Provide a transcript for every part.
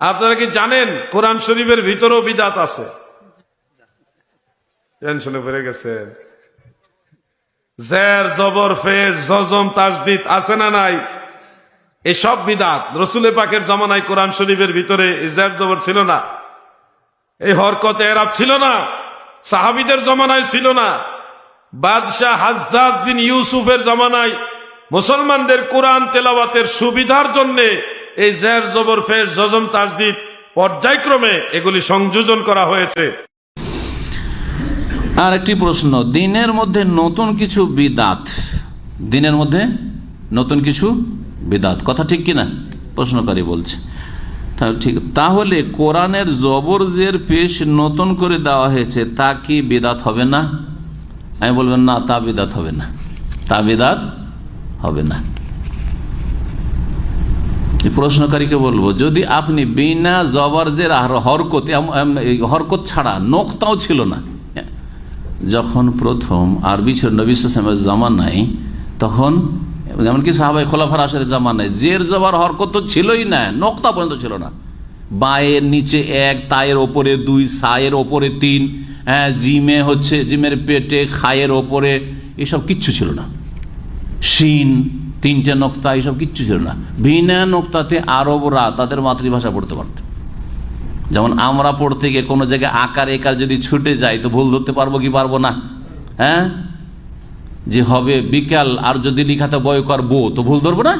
আপনারা কি জানেন কোরআন শরীফের ভিতরেও বিদাত আছে? টেনশনে পড়ে গেছেন। জের, জবর, ফের, জজম, তাজদিদ আছে না নাই? এই সব বিদাত। রসুলে পাকের জমানায় কোরআন শরীফের ভিতরে জের, জবর ছিল না। এই হরকত এরাব ছিল না। সাহাবিদের জমানায় ছিল না। বাদশাহ হাজ্জাজ বিন ইউসুফের জমানায় মুসলমানদের কোরআন তেলাওয়াতের সুবিধার জন্য এই জের জবর ফের জজম তাজদিদ পর্যায়ক্রমে এগুলি সংযোজন করা হয়েছে। আর একটি প্রশ্ন, দিনের মধ্যে নতুন কিছু বিদাত? দিনের মধ্যে নতুন কিছু বিদাত? কথা ঠিক কিনা? প্রশ্নকারী বলছে। ঠিক, তাহলে কোরআনের জবর জের পেশ নতুন করে দেওয়া হয়েছে, তা কি বিদাত হবে না? আমি বলবেন না, তা বিদাত হবে না। তা বিদাত হবে না। প্রশ্নকারীকে বলব, যদি আপনি বিনা জবরজের আর হরকত হরকত ছাড়া নোকতাও ছিল না, যখন প্রথম আরবি ছিল নবী সালামের জামানায়, তখন এমনকি সাহাবাই খোলাফার আসার জামানায়, জের জবার হরকত তো ছিলই না, নোকতা পর্যন্ত ছিল না। বায়ের নিচে এক, তায়ের ওপরে দুই, সায়ের ওপরে তিন হ্যাঁ জিমে হচ্ছে, জিমের পেটে, খায়ের ওপরে, এসব কিচ্ছু ছিল না। শিন তিনটে নোক্তা এইসব কিচ্ছু ছিল না। বিনা নোক্তাতে আরবরা তাদের মাতৃভাষা পড়তে পারত। যেমন আমরা পড়তে গিয়ে কোনো জায়গায় আকার, একার যদি ছুটে যাই, তো ভুল ধরতে পারব কি পারব না? হ্যাঁ? যে হবে বিকাল, আর যদি লিখাতে বয় কর বো তো ভুল ধরবো না?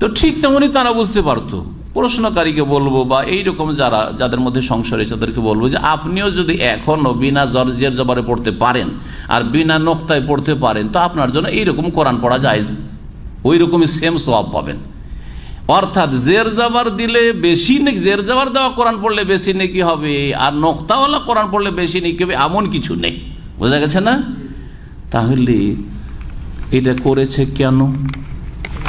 তো ঠিক তেমনই তারা বুঝতে পারতো। প্রশ্নকারীকে বলব বা এই রকম যারা, যাদের মধ্যে সংসার হয়েছে তাদেরকে বলব যে আপনিও যদি এখনও বিনা জর্জের জবারে পড়তে পারেন আর বিনা নোক্তায় পড়তে পারেন, তো আপনার জন্য এইরকম কোরআন পড়া যায় ওই রকমই সেম সব পাবেন। অর্থাৎ জের জাবার দিলে বেশি নেই জের জাবার দেওয়া কোরআন পড়লে বেশি নেকি হবে, আর নোক্তাওয়ালা কোরআন পড়লে বেশি নেকি হবে, এমন কিছু নেই। বোঝা গেছে না? তাহলে এটা করেছে কেন?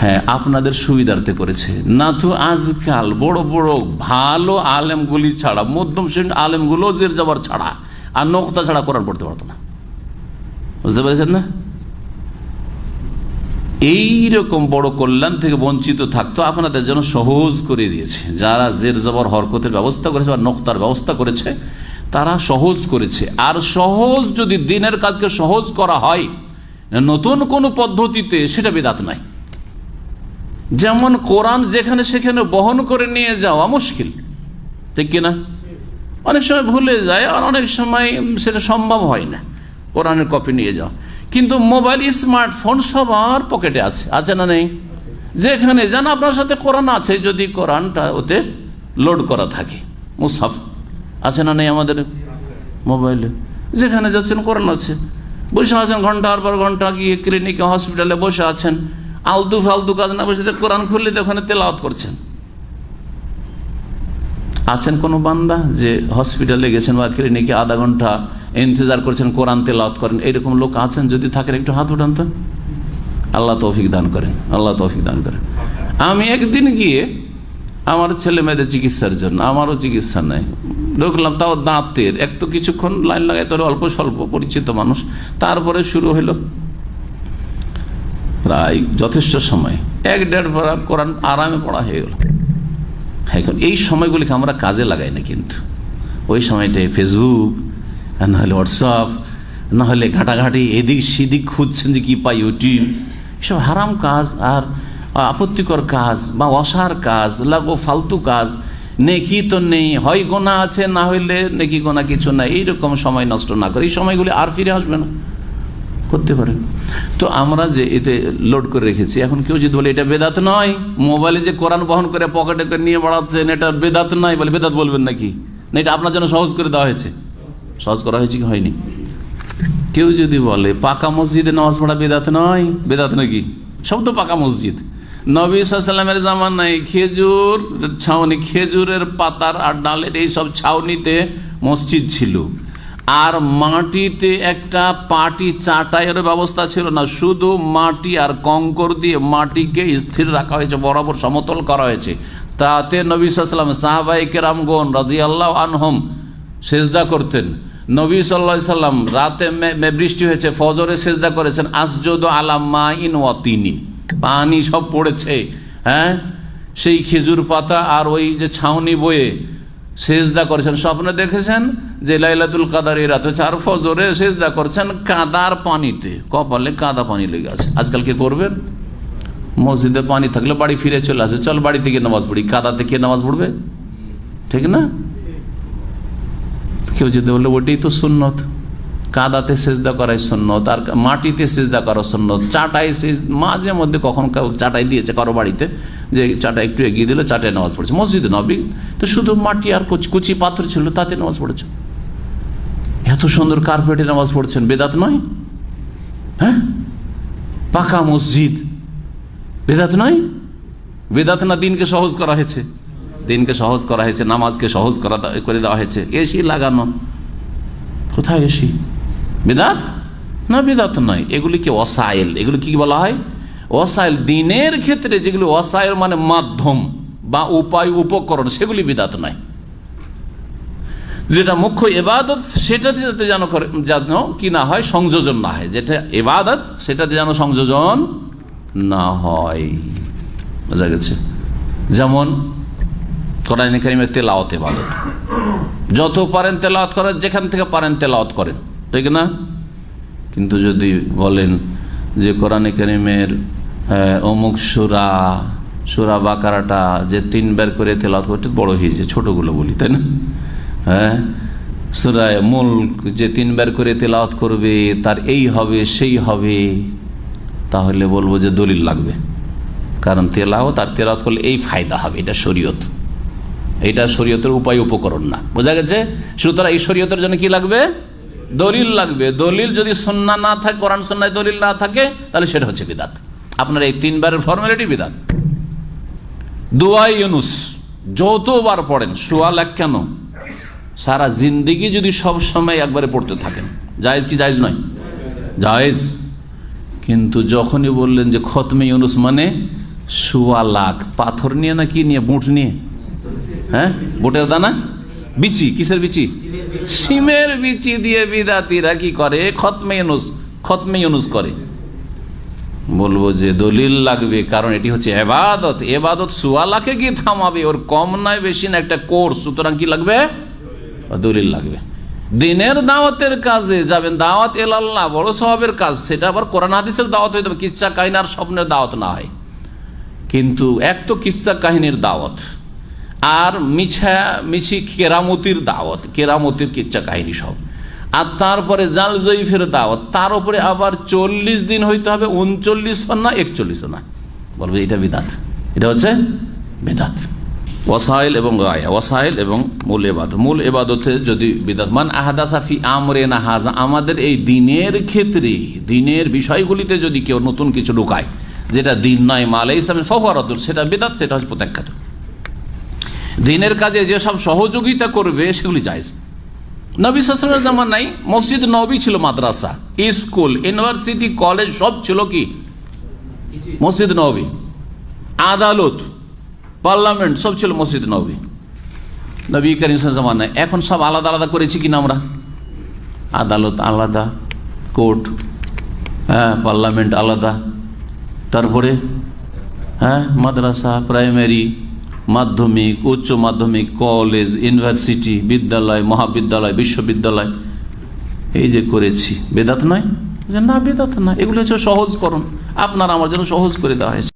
হ্যাঁ আপনাদের সুবিধার্থে করেছে। না তো আজকাল বড় বড় ভালো আলেমগুলি ছাড়া, মধ্যম শ্রেণির আলেমগুলো জের যাবার ছাড়া আর নোক্তা ছাড়া কোরআন পড়তে পারতো না। বুঝতে পেরেছেন না? এই রকম বড় কল্যাণ থেকে বঞ্চিত থাকতো আপনাদের জন্য সহজ করে দিয়েছে। যারা জের জবর হরকতের ব্যবস্থা করেছে বা নোক্তার ব্যবস্থা করেছে, তারা সহজ করেছে। আর সহজ যদি দিনের কাজকে সহজ করা হয়, নতুন কোনো পদ্ধতিতে সেটা বেদাত নাই যেমন কোরআন যেখানে সেখানে বহন করে নিয়ে যাওয়া মুশকিল। ঠিক কিনা? অনেক সময় ভুলে যায় আর অনেক সময় সেটা সম্ভব হয় না, কোরআনের কপি নিয়ে যাওয়া। কিন্তু মোবাইল, স্মার্টফোন সবার পকেটে আছে। আছে না নেই? যেখানে যান, আপনার সাথে কোরআন আছে, যদি কোরআনটা ওতে লোড করা থাকে, মুসাফ। আছে না নেই আমাদের মোবাইলে? যেখানে যাচ্ছেন, কোরআন আছে। বসে আছেন, ঘণ্টার পর ঘণ্টা গিয়ে ক্লিনিকে, হসপিটালে বসে আছেন। আলতু ফালতু কাজ না বসে কোরআন খুললে ওখানে তেলাওয়াত করছেন। আছেন কোনো বান্দা যে হসপিটালে গেছেন বা ক্লিনিকে আধা ঘণ্টা ইন্তজার করছেন, কোরআন তেলাওয়াত করেন, এইরকম লোক আছেন? যদি থাকেন একটু হাত উঠান তো। আল্লাহ তৌফিক দান করেন, আল্লাহ তৌফিক দান করেন। আমি একদিন গিয়ে আমার ছেলে মেয়েদের চিকিৎসার জন্য, আমারও চিকিৎসা নেই। ঢুকলাম তাও দাঁতের, এক তো কিছুক্ষণ লাইন লাগাই তোর অল্প স্বল্প পরিচিত মানুষ। তারপরে শুরু হইল প্রায় যথেষ্ট সময়। এক দেড় পারা কোরআন আরামে পড়া হয়ে গেল। এখন এই সময়গুলিকে আমরা কাজে লাগাই না কিন্তু। ওই সময়টায় ফেসবুক নাহলে হোয়াটসঅ্যাপ নাহলে ঘাটাঘাটি, এদিক সেদিক খুঁজছেন যে কী পাই ইউটিউব এসব হারাম কাজ আর আপত্তিকর কাজ বা অসার কাজ, লাগো ফালতু কাজ। নেকি তো নেই, হয় গোনা আছে, না হইলে নেকি গোনা কিছু না এইরকম সময় নষ্ট না করে। এই সময়গুলি আর ফিরে আসবে না। করতে পারেন। তো আমরা যে এতে লোড করে রেখেছি, এখন কেউ যদি বলে, এটা বেদাত নয়। মোবাইলে যে কোরআন বহন করে পকেটে করে নিয়ে বেড়াচ্ছেন, এটা বেদাত নয়, বলে, বেদাত বলবেন নাকি? না, এটা আপনার জন্য সহজ করে দেওয়া হয়েছে। সহজ করা হয়েছে কি হয়নি? কেউ যদি বলে, পাকা মসজিদে নামাজ পড়া বেদাত নয়? বেদাত নাকি? সব তো পাকা মসজিদ। নবী সাল্লামের জামানায় খেজুর, ছাউনি খেজুরের পাতার আর ডালের এই সব ছাউনিতে মসজিদ ছিল। আর মাটিতে একটা পাটি চাটাইয়ের ব্যবস্থা ছিল না, শুধু মাটি আর কঙ্কর দিয়ে মাটিকে স্থির রাখা হয়েছে, বরাবর সমতল করা হয়েছে। তাতে নবী সাল্লাম সাহাবাই কেরামগন রাজি আল্লাহ আনহম সেজদা করতেন। নবী সাল্লা সাল্লাম রাতে বৃষ্টি হয়েছে, ফজরে সেজদা করেছেন, আসজদ আলাম্মা ইন ওয়াতিনি পানি সব পড়েছে হ্যাঁ? সেই খেজুর পাতা আর ওই যে ছাউনি বয়ে সেজদা করেছেন। স্বপ্ন দেখেছেন যে লাইলাতুল কাদার এই রাত হচ্ছে আর ফজরে সেজদা করছেন কাদার পানিতে। কপালে কাদা পানি লেগে আছে। আজকাল কে করবেন মসজিদে পানি থাকলে বাড়ি ফিরে চলে আসবে। চল বাড়ি থেকে নামাজ পড়ি। কাদাতে কে নামাজ পড়বে? ঠিক না? কেউ যদি বললে ওটাই তো সুন্নত। কাদাতে সেজদা করাই সুন্নত আর মাটিতে সেজদা করা সুন্নত। চাটাই সেজ মাঝে মধ্যে কখন চাটাই দিয়েছে কারও বাড়িতে যে চাটা একটু এগিয়ে দিলে, চাটায় নামাজ পড়েছে। মসজিদে নবী তো শুধু মাটি আর কুচি পাত্র ছিল, তাতে নামাজ পড়েছে। এত সুন্দর কার্পেটে নামাজ পড়ছেন, বেদাত নয়? হ্যাঁ? পাকা মসজিদ, বেদাত নয়? বেদাত না দিনকে সহজ করা হয়েছে? দিনকে সহজ করা হয়েছে, নামাজকে সহজ করা করে দেওয়া হয়েছে। এসি লাগানো। কোথায় এসি? বেদাত? না, বেদাত নয়। এগুলিকে অসাইল? এগুলি কি বলা হয়? অসাইল দিনের ক্ষেত্রে যেগুলি অসাইল মানে মাধ্যম বা উপায় উপকরণ, সেগুলি বিদাত নয়। যেটা মুখ্য এবাদত সেটাতে যাতে যেন করে, যেন কি না হয়, সংযোজন না হয়। যেটা এবাদত সেটাতে যেন সংযোজন না হয়। বোঝা গেছে? যেমন কোরআন তেলাওয়াত এবাদত যত পারেন তেলাওয়াত করেন, যেখান থেকে পারেন তেলাওয়াত করেন। ঠিক না? কিন্তু যদি বলেন যে কোরআন করিমের অমুক সুরা সুরা বাকারাটা যে তিনবার করে তেলাওয়াত করতে বড় হয়েছে ছোটগুলো বলি, তাই না? হ্যাঁ? সুরায় মুল্ক যে তিনবার করে তেলাওয়াত করবে, তার এই হবে, সেই হবে, তাহলে বলব যে দলিল লাগবে। কারণ তেলাওয়াত আর তেলাওয়াত করলে এই ফায়দা হবে, এটা শরীয়ত। এটা শরীয়তের উপায় উপকরণ না। বোঝা গেছে? সুতরাং এই শরীয়তের জন্য কি লাগবে? দলিল লাগবে। দলিল যদি সন্না না থাকে, কোরআন সন্ন্যায় দলিল না থাকে, তাহলে সেটা হচ্ছে বিদাত। আপনার এই তিনবারের ফর্মালিটি বিদাত। দোয়াই ইউনুস, যতবার পড়েন সোয়াল এক কেন? সারা জিন্দিগি যদি সব সময় একবারে পড়তে থাকেন। জায়েজ কি জায়েজ নয়? জায়েজ। কিন্তু যখনই বললেন যে খতমে ইউনুস মানে সোয়া লাখ, পাথর নিয়ে না কি নিয়ে, বুট নিয়ে? হ্যাঁ? বুটের দানা? বিচি, কিসের বিচি? সিমের বিচি দিয়ে বিদাতিরা কি করে? খতমে ইউনুস খতমে ইউনুস করে। বলব যে দলিল লাগবে, কারণ এটি হচ্ছে এবাদত। এবাদত সুয়ালাকে গিয়ে থামাবে? ওর কম নয়, বেশি না একটা কোর্স। সুতরাং কি লাগবে? দলিল লাগবে। দিনের দাওয়াতের কাজে যাবেন, দাওয়াত এলাল্লাহ, বড় স্বভাবের কাজ। সেটা আবার কোরআন হাদিসের দাওয়াত হয়ে যাবে কিচ্ছা কাহিনার স্বপ্নের দাওয়াত না হয়। কিন্তু এক তো কিচ্ছা কাহিনীর দাওয়াত। আর মিছা, মিছি কেরামতির দাওয়াত, কেরামতির কিচ্ছা কাহিনী সব। আর তারপরে জাল জয়ীফের দাওয়াত, তার উপরে আবার চল্লিশ দিন হইতে হবে, উনচল্লিশ না, একচল্লিশ না। বলবে এটা বিদাত। এটা হচ্ছে বেদাত। ওয়াসাইল এবং গায়া, ওয়াসাইল এবং মূল এবাদ মূল এবাদতে যদি বিদাত, মান আহাদা সাফি আমরে না হাজা, আমাদের এই দিনের ক্ষেত্রে, দিনের বিষয়গুলিতে যদি কেউ নতুন কিছু ঢুকায় যেটা দিন নয়, মালে ইসলামের ফহরাদুর সেটা বেদাত, সেটা হচ্ছে প্রত্যাখ্যাত। দিনের কাজে যেসব সহযোগিতা করবে, সেগুলি জায়জ। নবী জামান নাই মসজিদ নবী ছিল মাদ্রাসা, স্কুল, ইউনিভার্সিটি, কলেজ সব ছিল কি? মসজিদ নবী। আদালত, পার্লামেন্ট সব ছিল মসজিদ নবী। নবী করিম জামানায় এখন সব আলাদা আলাদা করেছি কিনা আমরা? আদালত আলাদা, কোর্ট হ্যাঁ পার্লামেন্ট আলাদা, তারপরে হ্যাঁ মাদ্রাসা, প্রাইমারি মাধ্যমিক, উচ্চ মাধ্যমিক, কলেজ, ইউনিভার্সিটি, বিদ্যালয়, মহাবিদ্যালয়, বিশ্ববিদ্যালয়। এই যে করেছি, বেদাত নয়? না, বেদাত না এগুলো হচ্ছে সহজকরণ। আপনার আমার জন্য সহজ করে দেওয়া হয়েছে।